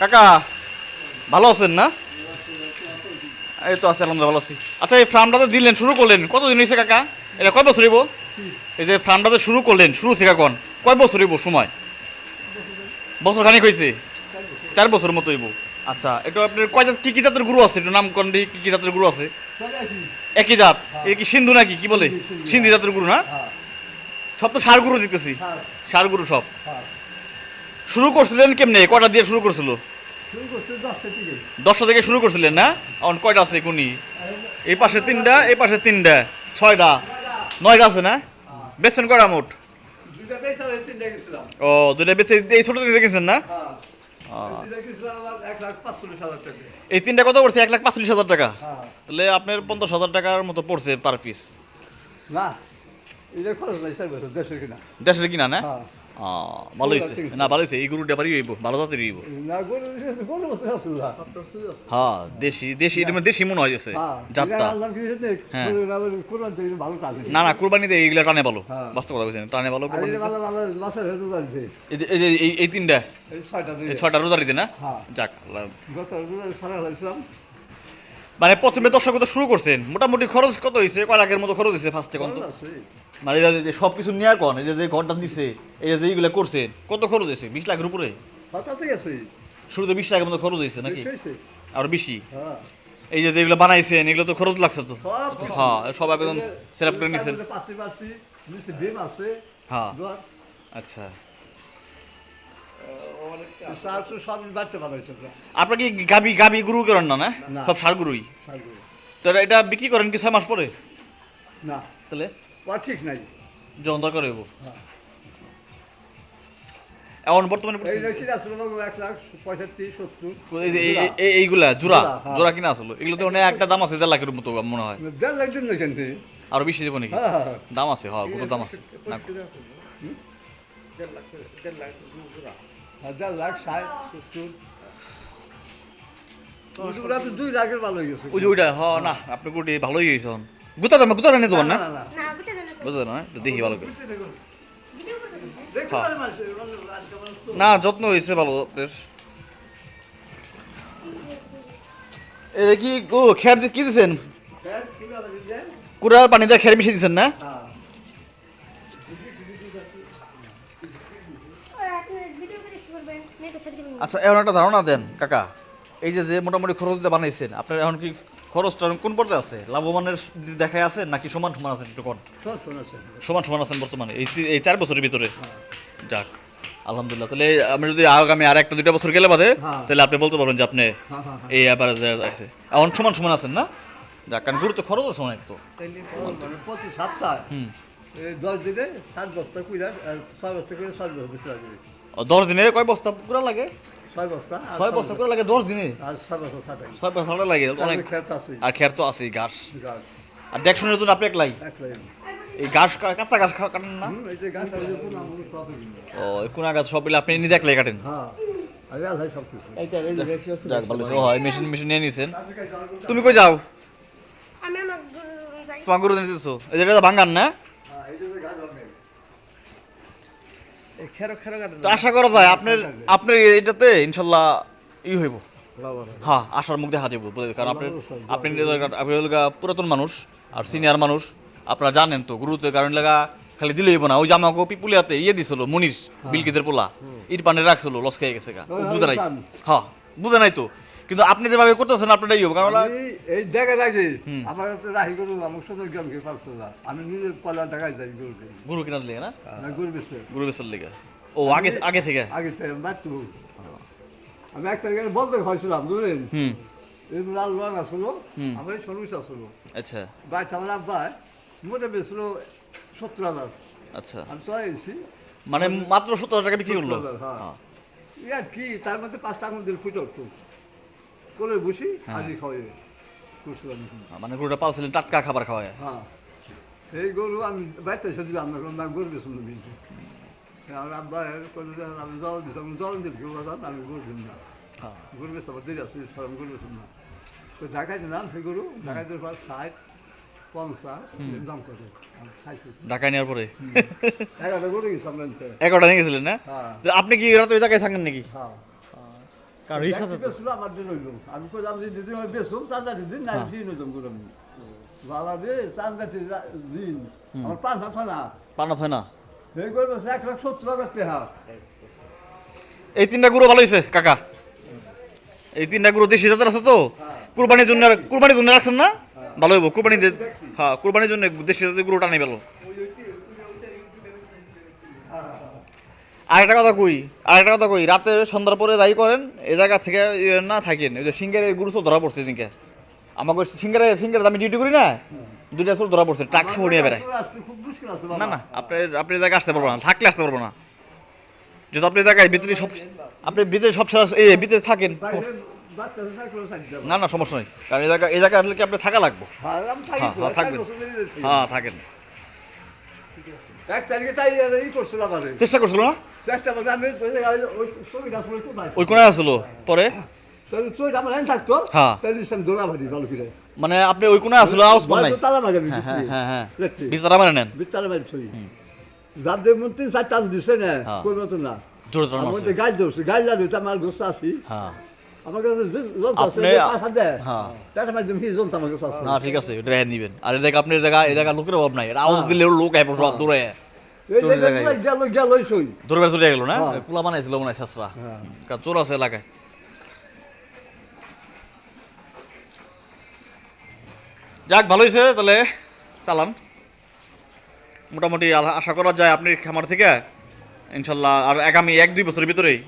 কাকা ভালো আছেন না? এই তো আছে আলহামদুলিল্লাহ ভালো আছি। আচ্ছা এই ফার্মটাতে দিলেন শুরু করলেন। কতদিন হয়েছে কাকা? এটা কয় বছর হইব? এই যে ফার্মটাতে শুরু করলেন শুরু থেকে কোন? কয় বছর হইব সময়? বছর খানিক হয়েছে। চার বছর মতো হইব। আচ্ছা এটা আপনার কয় জাত কি কি জাতের গুরু আছে? একটু নাম কোন কি কি জাতের গুরু আছে? একই জাত? এ কি সিন্ধু নাকি? কি বলে? সিন্ধি জাতের গুরু না? সব তো সার গুরু দেখতেছি সার। গুরু সব। শুরু করছিলেন কেমনে? কয়টা দিয়ে শুরু করছিল? দশটা থেকে। শুরু করছিলেন না? এখন কয়টা আছে কোনি? এই পাশে তিনটা এই পাশে তিনটা। ছয়টা। নয়টা আছে না? বেচছেন কয়টা মোট? ও দুটা বেচে এই ছোট থেকে গেছেন না? হ্যাঁ। এই তিনটা কত পড়ছে? এক লাখ পাঁচচল্লিশ হাজার টাকা? হ্যাঁ। তাহলে আপনার পঞ্চাশ হাজার টাকার মতো পড়ছে পার পিস না দেশের কিনা। দেশের কিনা না? হ্যাঁ। ভালো হয়েছে না ভালো হয়েছে এই গরুটা বাড়ি হইব ভালো জাতের হইব। না গরু গরু মতো আসল না। হ্যাঁ দেশি দেশি এটা মানে দেশি মনে হয় গেছে হ্যাঁ জাতটা। হ্যাঁ। না না কুরবানিতে এইগুলা টানে ভালো। হ্যাঁ। বাস্তব কথা বলছেন টানে ভালো এই যে এই তিনটা? ছয়টা না? হ্যাঁ। যাক মানে প্রথমে দর্শক শুরু করছেন মোটামুটি খরচ কত হয়েছে কয় লাখের মতো খরচ হয়েছে ফার্স্টে কত মানে এই যে সব কিছু নেওয়া কন এই যে যে ঘরটা দিছে এই যে এইগুলো করছেন কত খরচ হয়েছে? বিশ লাখের উপরে? হঠাৎ গেছে শুরুতে বিশ লাখের মতো খরচ হয়েছে নাকি? আর বেশি? হ্যাঁ। এই যে যেগুলো বানাইছেন এগুলো তো খরচ লাগছে তো। হ্যাঁ সব একদম সেট আপ করে নিছেন। হ্যাঁ। আচ্ছা। আপনার কি গাবি গাবি গুরু করেন না না। সব সার গুরুই? তো এটা- এটা বিক্রি করেন কি ছয় মাস পরে? না। তাহলে? ঠিক নাই। যখন দরকার হইব। হ্যাঁ। এখন বর্তমানে এইগুলা জোড়া। জোড়া, হ্যাঁ। কিনা আসলো। এগুলো তো অনেক একটা দাম আছে দেড় লাখের মতো মনে হয়। দেড় লাখ আরও বেশি দেবো নাকি? হ্যাঁ। দাম আছে হ্যাঁ কোনো দাম আছে? দেড় লাখ ষাট সত্তর। দুই লাখের ভালো গেছে। ওই যে ওইটা হ না আপনি কোটি ভালোই হয়েছে গুতা দাম গুতা জানি তোমার না? না না না। বুঝতে না একটু দেখি ভালো করে। হ্যাঁ। না যত্ন হয়েছে ভালো আপনার এই কি ও খের কি দিছেন? হ্যাঁ, আছে, ঠিক কুড়ার পানি দিয়ে খের মিশিয়ে দিছেন না? হ্যাঁ। কি আচ্ছা এখন একটা ধারণা দেন কাকা। এই যে যে মোটামুটি খরচ দিয়ে বানাইছেন আপনার এখন কি খরচটা কোন পর্যায়ে আছে? লাভবানের দেখায় আছে নাকি সমান সমান আছেন একটু কোন। সমান সমান আছেন বর্তমানে এই এই চার বছরের ভিতরে? যাক আলহামদুলিল্লাহ। তাহলে আমি যদি আগামী আর একটা দুইটা বছর গেলে বাদে হ্যাঁ। তাহলে আপনি বলতে পারবেন যে আপনি হ্যাঁ, হ্যাঁ, হ্যাঁ। এই অ্যাভারেজে আছে। এখন সমান সমান আছেন না? যাক কারণ গুরুত্ব খরচ আছে অনেক তো। মানে প্রতি সপ্তাহে এই দশ দিনে সাত বস্তা কুইরা ছয় বস্তা করে ছয় বস্তা দশ দিনে কয় বস্তা পুরা লাগে? ছয় করে লাগে দশ দিনে ছয় লাগে অনেক আছে। আর খের তো আছেই ঘাস আর আপনি একলাই। একলাই এই ঘাস কাঁচা ঘাস কাটেন না? কোনো ও গাছ সব মিলে আপনি নিজে একলাই কাটেন? হ্যাঁ মেশিন মেশিন নিয়ে নিছেন। তুমি কই যাও? তোমার গরু নিয়ে এই যেটা ভাঙ্গান না? তো আশা করা যায় আপনার আপনার এটাতে ইনশাল্লাহ ই হইব। হ্যাঁ আশার মুখ দেখা যাব? কারণ আপনি আপনি আপনি পুরাতন মানুষ আর সিনিয়র মানুষ। আপনারা জানেন তো গুরুত্বের কারণ লাগা খালি দিলে হইব না। ওই জামা গো পিপুলিয়াতে ইয়ে দিছিল মনির বিলকিদের পোলা। ইট পানে রাখছিল লস খেয়ে গেছে গা। বুঝে নাই। হ্যাঁ বুঝে নাই তো। কিন্তু আপনি যেভাবে করতেছেন আপনারটাই হইব কারণ আমি এই জায়গায় রাখি আমার একটা রাহি গরু আমার সদর গ্রামকে পারছ না। আমি নিজের কলা ঢাকায় যাই গরু। গুরু কিনা দিলে না? না গরু বেশি গুরু বেসপার লেগে। ও আগে আগে থেকে? আগে থেকে বাচ্চু আমি একটা জায়গায় বলতে হয়েছিলাম বুঝলেন? হুম। লাল রং আসলো আমার এই সর্ভিস আসলো। আচ্ছা। বাইশ আমার আব্বাই মোটে বেছিল সত্তর হাজার। আচ্ছা। আমি চলে এসেছি। মানে মাত্র সত্তর হাজার টাকা বিক্রি করল? হ্যাঁ। হ্যাঁ। ইয়া কি তার মধ্যে পাঁচটা আঙুল দিল ফুটে উঠতো। করে বসি হ্যাঁ। আজই খাওয়াই করছিলাম মানে গরুটা পালছিলেন টাটকা খাবার খাওয়ায়। হ্যাঁ। এই গরু আমি না আমি গরু বেছিল বিনছি আমার আব্বা করল আমি জল দিতাম জল দিল আমি গরু দিন না। হ্যাঁ। গরু বেশ আমার দেরি সালাম গরু না। তো ঢাকায় দিলাম সেই গরু ঢাকায় দেওয়ার পর ষাট পঞ্চাশ দাম করে ঢাকায় নেওয়ার পরে? এগারোটা গরু গেছি আমরা নিতে। এগারোটা নিয়ে গেছিলেন না? হ্যাঁ। আপনি কি রাতে জায়গায় থাকেন নাকি? হ্যাঁ। কারণ রিস্ক আছে তো। আমার দিন হইল। আমি কইলাম যে হয় বেসুম চান্দা দিন না হ্যাঁ। দিন আমি বাবা রে চান্দা দিন আমার পাঁচ হাত হয় না হয় এই করবে এক লাখ সত্তর হাজার টাকা এই তিনটা গরু ভালো হয়েছে কাকা। এই তিনটা গরু দেশি জাতের আছে তো। কুরবানির জন্য কুরবানির জন্য রাখছেন না? ভালো হইব কুরবানি হ্যাঁ কুরবানির জন্য দেশি জাতের গরু টানি পেল আর একটা কথা কই আর একটা কথা কই রাতে সন্ধ্যার পরে যাই করেন এই জায়গা থেকে ইয়ে না থাকেন এই যে সিঙ্গের গরু ধরা পড়ছে এদিকে। আমাকে সিঙ্গারে সিঙ্গারে আমি ডিউটি করি না? দুইটা সব ধরা পড়ছে ট্রাক সহ নিয়ে বেড়ায়। না না আপনি আপনি জায়গায় আসতে পারব না থাকলে আসতে পারব না। যেহেতু আপনি জায়গায় ভিতরে সব আপনি ভিতরে সব এই ভিতরে থাকেন। না না সমস্যা নেই। কারণ এই জায়গা এই জায়গায় আসলে কি আপনি থাকা লাগবে? হ্যাঁ, হ্যাঁ, থাকবেন। হ্যাঁ থাকেন। এক তারিখে তাই ই করছিলাম আরে। চেষ্টা করছিল না চেষ্টা করছি, আমি ওই ছবিটা আসলে কোথায়? ওই কোনায় আসলো পরে তাহলে ছবিটা আমার থাকতো, হ্যাঁ। তাহলে আমি দৌড়া ভারি ভালো করে। মানে আপনি ওই কোনায় আসলো আওয়াজ পান তালা মারি হ্যাঁ হ্যাঁ নেন ছবি। যার মন তিন চার টান দিছে না, হ্যাঁ। করবে তো না। জোরে আমার মারছে গাছ আমার যন্ত্র আছে, হ্যাঁ। তার মাধ্যমে কি যন্ত্র আমার কাছে আছে। না ঠিক আছে রেহাই নিবেন। আর এই জায়গা আপনি জায়গা এই জায়গা লোকের অভাব নাই। আওয়াজ দিলে লোক আইব সব দূরে। এই চলে জায়গায় জায়গায়। পুরাই গেল, গেলই সই। দূরে চলে গেল না। পোলা বানাইছিল মনে হয় শাসরা। চোর আছে এলাকায়। যাক ভালো হয়েছে তাহলে চালান। মোটামুটি আশা করা যায় আপনি খামার থেকে। ইনশাল্লাহ আর আগামী এক দুই বছরের ভিতরেই